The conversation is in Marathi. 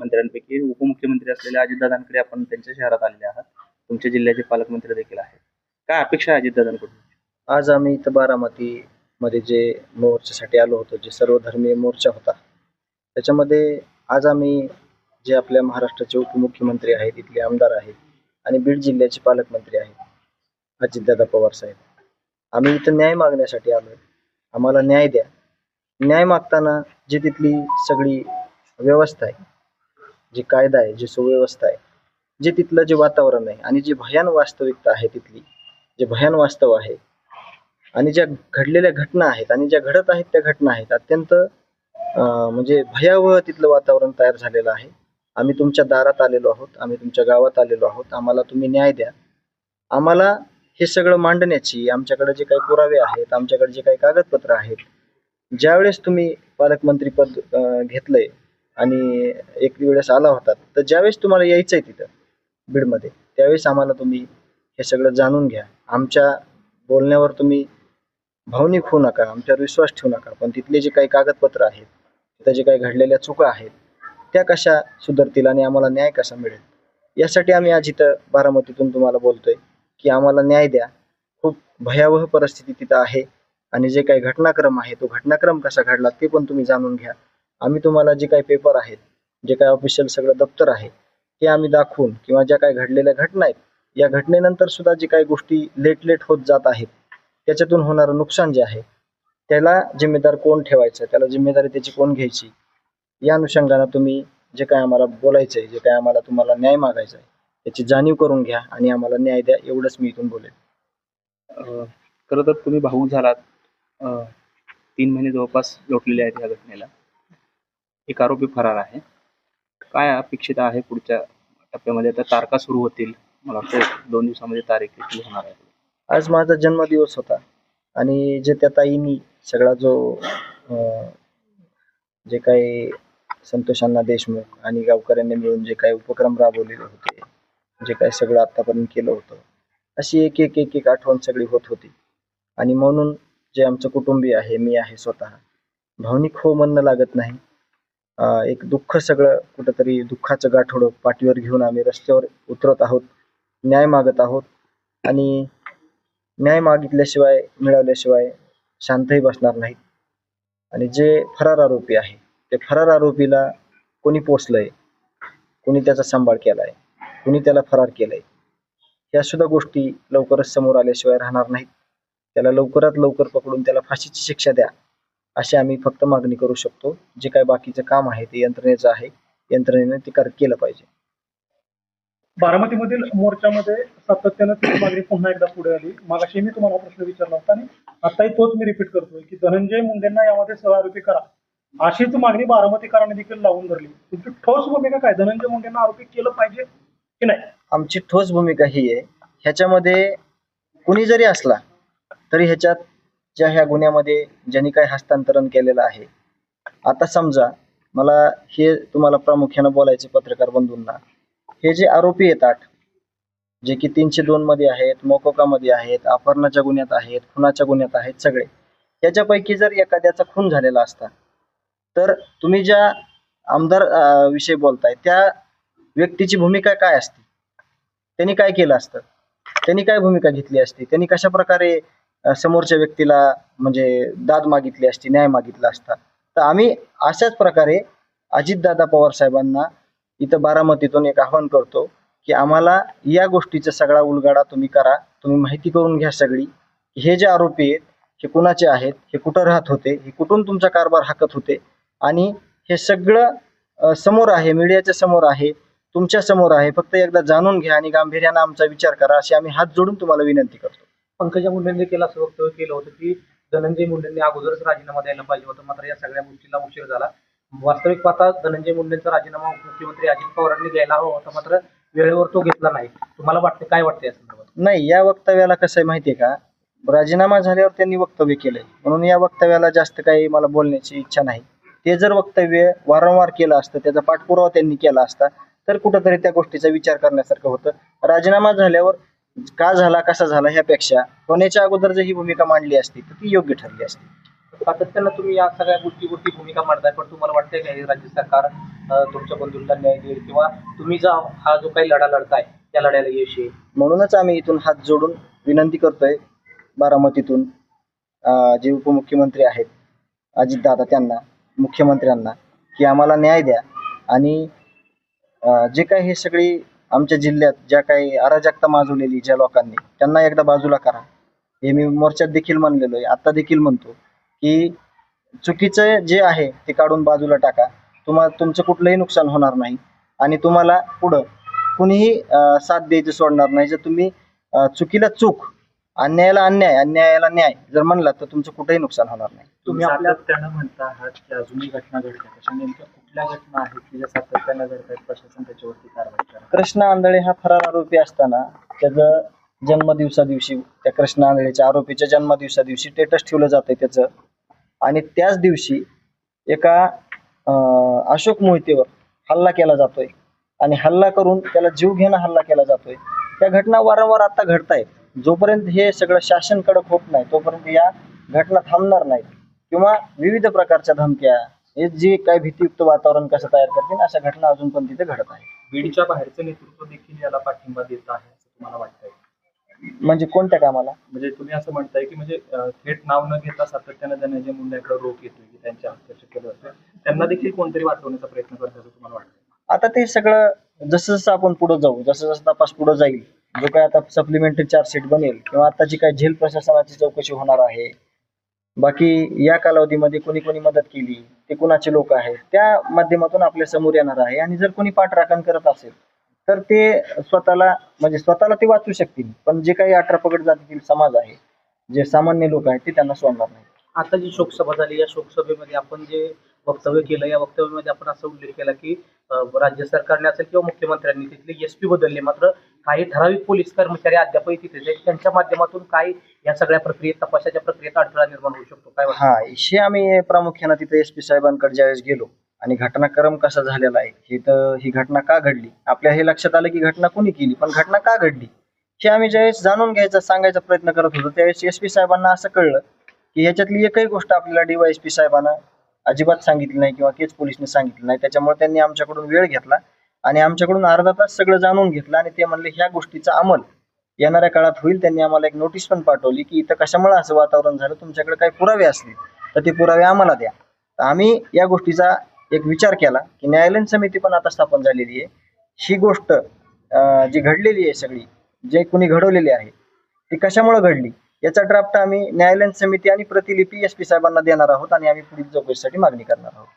मंत्र्यांपैकी उपमुख्यमंत्री असलेल्या अजितदादांकडे आपण त्यांच्या शहरात आलेले आहात. तुमच्या जिल्ह्याचे पालकमंत्री देखील आहेत. काय अपेक्षा आहे अजितदादांकडून? आज आम्ही इथं बारामती मध्ये जे मोर्चासाठी आलो होतो जे सर्वधर्मीय मोर्चा होता त्याच्यामध्ये आज आम्ही जे आपल्या महाराष्ट्राचे उपमुख्यमंत्री आहेत इथले आमदार आहेत आणि बीड जिल्ह्याचे पालकमंत्री आहेत अजितदादा पवार साहेब. आम्ही इथं न्याय मागण्यासाठी आलो आम्हाला न्याय द्या. न्याय मागताना जी तिथली सगळी व्यवस्था आहे जे कायदा आहे जी सुव्यवस्था आहे जे तिथलं जे वातावरण आहे आणि जी भयान वास्तविकता आहे तिथली जे भयान वास्तव आहे आणि ज्या घडलेल्या घटना आहेत आणि ज्या घडत आहेत त्या घटना आहेत अत्यंत अं, म्हणजे भयावह तिथलं वातावरण तयार झालेलं आहे. आम्ही तुमच्या दारात आलेलो आहोत आम्ही तुमच्या गावात आलेलो आहोत आम्हाला तुम्ही न्याय द्या. आम्हाला हे सगळं मांडण्याची आमच्याकडे जे काही पुरावे आहेत आमच्याकडे जे काही कागदपत्र आहेत ज्यावेळेस तुम्ही पालकमंत्री पद घेतलंय आणि एक वेळेस आला होता. तर ज्यावेळेस तुम्हाला यायचं आहे तिथं बीडमध्ये त्यावेळेस आम्हाला तुम्ही हे सगळं जाणून घ्या. आमच्या बोलण्यावर तुम्ही भावनिक होऊ नका आमच्यावर विश्वास ठेवू नका. पण तिथले जे काही कागदपत्र आहेत तिथं जे काही घडलेल्या चुका आहेत त्या कशा सुधारतील आणि आम्हाला न्याय कसा मिळेल? यासाठी आम्ही आज इथं बारामतीतून तुम्हाला बोलतोय की आम्हाला न्याय द्या. खूप भयावह परिस्थिती तिथं आहे आणि जे काही घटनाक्रम आहे तो घटनाक्रम कसा घडला ते पण तुम्ही जाणून घ्या. आम्ही तुम्हाला जे काही पेपर आहेत जे काही ऑफिशियल सगळं दप्तर आहे ते आम्ही दाखवून किंवा ज्या काही घडलेल्या घटना आहेत या घटनेनंतर सुद्धा जे काही गोष्टी लेट लेट होत जात आहेत त्याच्यातून होणारं नुकसान जे आहे त्याला जिम्मेदार कोण ठेवायचं? त्याला जिम्मेदारी त्याची कोण घ्यायची? या अनुषंगानं तुम्ही जे काय आम्हाला बोलायचंय जे काय आम्हाला तुम्हाला न्याय मागायचा आहे त्याची जाणीव करून घ्या आणि आम्हाला न्याय द्या एवढंच मी इथून बोलेन. खरं तर तुम्ही भाऊ झालात. तीन महिने जवळपास लोटलेले आहेत या घटनेला. एक आरोपी फरार आहे. काय अपेक्षित आहे पुढच्या टप्प्यामध्ये? आता तारखा सुरू होतील. मला वाटतं दोन दिवसामध्ये तारीख देखील होणार आहे. आज माझा जन्मदिवस होता. आणि जे त्या ताईनी सगळा जो अं, जे काही संतोषांना देशमुख आणि गावकऱ्यांनी मिळून जे काही उपक्रम राबवलेले होते जे काही सगळं आतापर्यंत केलं होतं अशी एक एक एक एक आठवण सगळी होत होती. आणि म्हणून जे आमचं कुटुंबीय आहे मी आहे स्वतः. भावनिक हो म्हणणं लागत नाही. एक दुःख सगळं कुठंतरी दुःखाचं गाठोडं पाठीवर घेऊन आम्ही रस्त्यावर उतरत आहोत न्याय मागत आहोत आणि न्याय मागितल्याशिवाय मिळवल्याशिवाय शांतही बसणार नाहीत. आणि जे फरार आरोपी आहे ते फरार आरोपीला कोणी पोचलंय कोणी त्याचा सांभाळ केलाय? कोणी त्याला फरार केलाय? ह्या सुद्धा गोष्टी लवकरच समोर आल्याशिवाय राहणार नाहीत. त्याला लवकरात लवकर पकडून त्याला फाशीची शिक्षा द्या. अशी आम्ही फक्त मागणी करू शकतो. जे काय बाकीचं काम आहे ते यंत्रणेचं आहे. यंत्रणेने ते कर केलं पाहिजे. बारामतीमधील मोर्चामध्ये सातत्यानं ती मागणी पुन्हा एकदा पुढे आली. मागाशी मी तुम्हाला प्रश्न विचारला होता आणि आताही तोच मी रिपीट करतोय की धनंजय मुंडेंना यामध्ये सहआरोपी करा. अशीच मागणी बारामतीकरांनी देखील लावून धरली. तुमची ठोस भूमिका काय? धनंजय मुंडेंना आरोपी केलं पाहिजे की नाही? आमची ठोस भूमिका ही आहे. ह्याच्यामध्ये कुणी जरी असला तरी ह्याच्यात ज्या ह्या गुन्ह्यामध्ये ज्यांनी काय हस्तांतरण केलेलं आहे. आता समजा मला हे तुम्हाला प्रामुख्यानं बोलायचे पत्रकार बंधूंना. हे जे आरोपी आहेत आठ जे की तीनशे दोन मध्ये आहेत मोकोकामध्ये आहेत अपहरणाच्या गुन्ह्यात आहेत खुनाच्या गुन्ह्यात आहेत सगळे. याच्यापैकी जर एखाद्याचा खून झालेला असता तर तुम्ही ज्या आमदार विषयी बोलताय त्या व्यक्तीची भूमिका काय असते? त्यांनी काय केलं असतं? त्यांनी काय भूमिका घेतली असती? त्यांनी कशा प्रकारे समोरच्या व्यक्तीला म्हणजे दाद मागितली असती न्याय मागितला असता. तर आम्ही अशाच प्रकारे अजितदादा पवार साहेबांना इथं बारामतीतून एक आवाहन करतो की आम्हाला या गोष्टीचा सगळा उलगाडा तुम्ही करा तुम्ही माहिती करून घ्या सगळी. हे जे आरोपी आहेत हे कुणाचे आहेत हे कुठं राहत होते हे कुठून तुमचा कारभार हाकत होते आणि हे सगळं समोर आहे मीडियाच्या समोर आहे तुमच्यासमोर आहे फक्त एकदा जाणून घ्या आणि गांभीर्यानं आमचा विचार करा अशी आम्ही हात जोडून तुम्हाला विनंती करतो. पंकजा मुंडेंनी केलं असं वक्तव्य केलं होतं की धनंजय मुंडेंनी अगोदरच राजीनामा द्यायला पाहिजे होता. मात्र या सगळ्या गोष्टीला उशीर झाला. वास्तविक पाहता धनंजय मुंडेंचा राजीनामा मुख्यमंत्री अजित पवारांनी घ्यायला हवा होता मात्र वेळेवर तो घेतला नाही. तुम्हाला वाटते काय वाटतं या संदर्भात? नाही या वक्तव्याला कसं आहे माहितीये का? राजीनामा झाल्यावर त्यांनी वक्तव्य केलंय. म्हणून या वक्तव्याला जास्त काही मला बोलण्याची इच्छा नाही. ते जर वक्तव्य वारंवार केलं असतं त्याचा पाठपुरावा त्यांनी केला असता तर कुठंतरी त्या गोष्टीचा विचार करण्यासारखं होतं. राजीनामा झाल्यावर का झाला कसा झाला ह्यापेक्षा होण्याच्या अगोदर जर ही भूमिका मांडली असती तर ती योग्य ठरली असती. सातत्यानं तुम्ही या सगळ्या गोष्टीवरती भूमिका मांडताय पण तुम्हाला वाटतंय का हे राज्य सरकार तुमच्या बंधूंना न्याय देईल किंवा तुम्ही जा हा जो काही लढा लढताय त्या लढ्याला यश येईल? म्हणूनच आम्ही इथून हात जोडून विनंती करतोय बारामतीतून जे उपमुख्यमंत्री आहेत अजितदादा त्यांना मुख्यमंत्र्यांना की आम्हाला न्याय द्या आणि जे काही हे सगळी आमच्या जिल्ह्यात ज्या काही अराजकता माजवलेली ज्या लोकांनी त्यांना एकदा बाजूला करा. हे मी मोर्चात देखील म्हणलेलो आहे. आता देखील म्हणतो की चुकीचं जे आहे ते काढून बाजूला टाका. तुम्हाला तुमचं कुठलंही नुकसान होणार नाही. आणि तुम्हाला पुढं कुणीही साथ द्यायचं सोडणार नाही. जर तुम्ही चुकीला चूक अन्यायाला अन्याय अन्यायाला न्याय जर म्हणला तर तुमचं कुठेही नुकसान होणार नाही. तुम्ही सातत्यानं म्हणता आहात की अजूनही घटना नेमक्या कुठल्या घटना आहेत की ज्या सातत्यानं घडतात प्रशासन त्याच्यावरती कारवाई करा कृष्णा आंधळे हा फरार आरोपी असताना त्याचं जन्मदिवसा दिवशी त्या कृष्णा आंधळेच्या आरोपीच्या जन्मदिवसा दिवशी स्टेटस ठेवलं जातंय त्याचं. आणि त्याच दिवशी एका अं, अशोक मोहितेवर हल्ला केला जातोय. आणि हल्ला करून त्याला जीव घेणं हल्ला केला जातोय. त्या घटना वारंवार आता घडतायत. जोपर्यंत हे सगळं शासन कडक होत नाही तोपर्यंत या घटना थांबणार नाहीत. किंवा विविध प्रकारच्या धमक्या हे जे काही भीतीयुक्त वातावरण कसं तयार करतील अशा घटना अजून पण तिथे घडत आहेत. बीडच्या बाहेरचं नेतृत्व देखील याला पाठिंबा देत आहे असं तुम्हाला वाटतंय? म्हणजे कोणत्या कामाला? म्हणजे तुम्ही असं म्हणताय की म्हणजे अं, थेट नाव न घेता सातत्यानं धनंजय मुंडेकडे रोख येतोय की त्यांच्या हस्तक्षेप केलं जातोय त्यांना देखील कोणतरी वाचवण्याचा प्रयत्न करत असं तुम्हाला वाटतं आता ते सगळं जसं जसं आपण पुढे जाऊ जसं जसं तपास पुढे जाईल जो काय आता सप्लिमेंटरी चार्जशीट बनेल किंवा आता जी काय झेल प्रशासनाची चौकशी होणार आहे बाकी या कालावधीमध्ये कोणी कोणी मदत केली ते कुणाचे लोक आहेत त्या माध्यमातून आपल्यासमोर येणार आहे. आणि जर कोणी पाठराखण करत असेल तर ते स्वतःला म्हणजे स्वतःला ते वाचू शकतील. पण जे काही अठरा पगड जातीतील समाज आहे जे सामान्य लोक आहेत ते त्यांना सोडणार नाही. आता जी शोकसभा झाली या शोकसभेमध्ये आपण जे वक्तव्य केलं. या वक्तव्यामध्ये आपण असा उल्लेख केला की राज्य सरकारने असेल किंवा मुख्यमंत्र्यांनी तिथले एस पी बदलले. मात्र काही ठराविक पोलीस कर्मचारी अद्यापही तिथेच आहेत. त्यांच्या माध्यमातून काय या सगळ्या प्रक्रियेत तपासाच्या प्रक्रियेत अडथळा निर्माण होऊ शकतो. काय हा हे आम्ही प्रामुख्याने तिथे एस पी साहेबांकडे ज्यावेळेस गेलो आणि घटनाक्रम कसा झालेला आहे हे तर ही घटना का घडली? आपल्या हे लक्षात आलं की घटना कोणी केली पण घटना का घडली? हे आम्ही ज्यावेळेस जाणून घ्यायचा सांगायचा प्रयत्न करत होतो त्यावेळेस एस पी साहेबांना असं कळलं की ह्याच्यातली एकही गोष्ट आपल्याला डीवायएसपी साहेबांना अजिबात सांगितली नाही किंवा केच पोलिसने सांगितलं नाही. त्याच्यामुळे त्यांनी आमच्याकडून वेळ घेतला आणि आमच्याकडून अर्धा तास सगळं जाणून घेतलं आणि ते म्हणले ह्या गोष्टीचा अंमल येणाऱ्या काळात होईल. त्यांनी आम्हाला एक नोटीस पण पाठवली की इथं कशामुळे असं वातावरण झालं? तुमच्याकडे काही पुरावे असतील तर ते पुरावे आम्हाला द्या. तर आम्ही या गोष्टीचा एक विचार केला की न्यायालयीन समिती पण आता स्थापन झालेली आहे. ही गोष्ट जी घडलेली आहे सगळी जे कुणी घडवलेली आहे ती कशामुळे घडली? याचा ड्राफ्ट आम्ही न्यायालयीन समिती आणि प्रतिलिपी एस पी साहेबांना देणार आहोत आणि आम्ही पुढील चौकशीसाठी मागणी करणार आहोत.